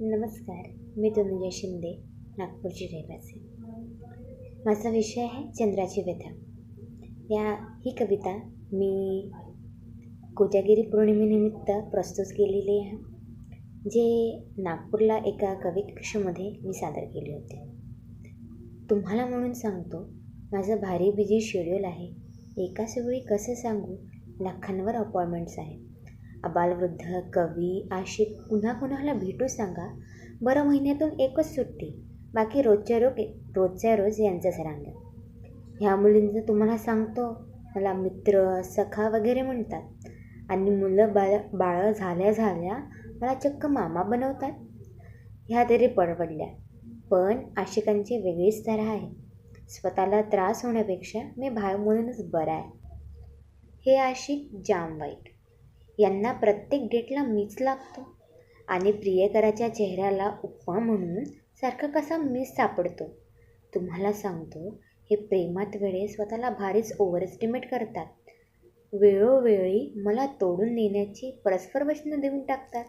नमस्कार मी तनुजा शिंदे नागपूरची रहिवासी. माझा विषय आहे चंद्राची व्यथा. या ही कविता मी कोजागिरी पौर्णिमेनिमित्त प्रस्तुत केलेली आहे जे नागपूरला एका कविकक्षमध्ये मी सादर केली होती. तुम्हाला म्हणून सांगतो माझं भारी बिझी शेड्यूल आहे. एकाच वेळी कसं सांगू? लाखांवर अपॉइंटमेंट्स आहेत. अबालवृद्ध कवी आशिक पुन्हा कुणाला भेटू सांगा? बरं महिन्यातून एकच सुट्टी. बाकी रोजच्या रोज रोजच्या रोज यांचंच रांग ह्या मुलींचं तुम्हाला सांगतो मला मित्र सखा वगैरे म्हणतात. आणि मुलं बाळ बाळं झाल्या झाल्या मला चक्क मामा बनवतात. ह्या तरी परवडल्या. पण आशिकांची वेगळीच तऱ्हा आहे. स्वतःला त्रास होण्यापेक्षा मी भाय म्हणूनच बरा आहे. हे आशिक जाम वाईट यांना प्रत्येक डेटला मीच लागतो. आणि प्रियकराच्या चेहऱ्याला उपमा म्हणून सारखा कसा मीच सापडतो. तुम्हाला सांगतो हे प्रेमात वेळे स्वतःला भारीच ओव्हर एस्टिमेट करतात. वेळोवेळी मला तोडून नेण्याची परस्पर वचनं देऊन टाकतात.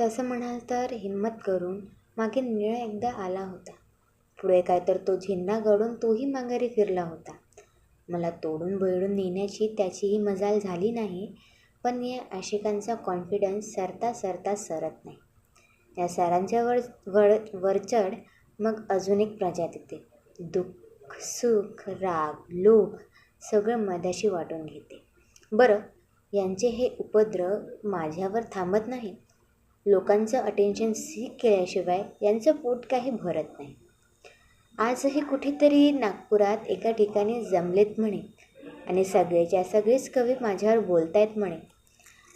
तसं म्हणाल तर हिंमत करून मागे निळ एकदा आला होता. पुढे काय तर तो झिन्ना गडून तोही माघारी फिरला होता. मला तोडून बैडून नेण्याची त्याचीही मजाल झाली नाही पण या आशिकांचा कॉन्फिडन्स सरता सरता सरत नाही. या सरांच्या वर वर वरचढ मग अजून एक प्रजात येते दुःख सुख राग लोभ सगळं मधाशी वाटून घेते. बरं यांचे हे उपद्रव माझ्यावर थांबत नाही. लोकांचं अटेन्शन सीक केल्याशिवाय यांचं पोट काही भरत नाही. आजही कुठेतरी नागपुरात एका ठिकाणी जमलेत म्हणे आणि सगळेच्या सगळेच कवी माझ्यावर बोलतायत म्हणे.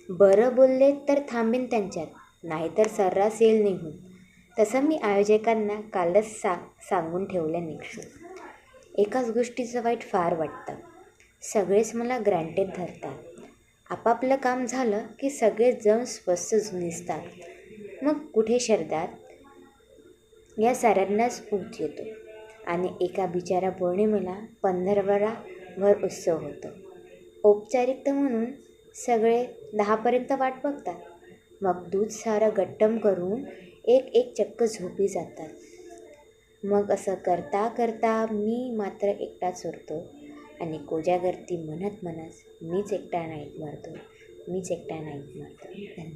बरं बोलले तर थांबेन त्यांच्यात नाहीतर सर्रास येईल निघून. तसं मी आयोजकांना कालच सा सांगून ठेवलं निघून एकाच गोष्टीचं वाईट फार वाटतं. सगळेच मला ग्रँटेड धरतात. आपापलं काम झालं की सगळेच जण स्वस्त निसतात. मग कुठे शरदात? या साऱ्यांनाच पूज येतो. आणि एका बिचारा पौर्णिमेला पंधरवरा भर उत्सव होतो. औपचारिकता म्हणून सगळे दहापर्यंत वाट बघतात. मग दूध सारं गट्टम करून एक एक चक्क झोपी जातात. मग असं करता करता मी मात्र एकटाच उरतो आणि कोजागरती म्हणत म्हणत मीच एकटा नाईट मारतो मीच एकटा नाईट मारतो. धन्यवाद.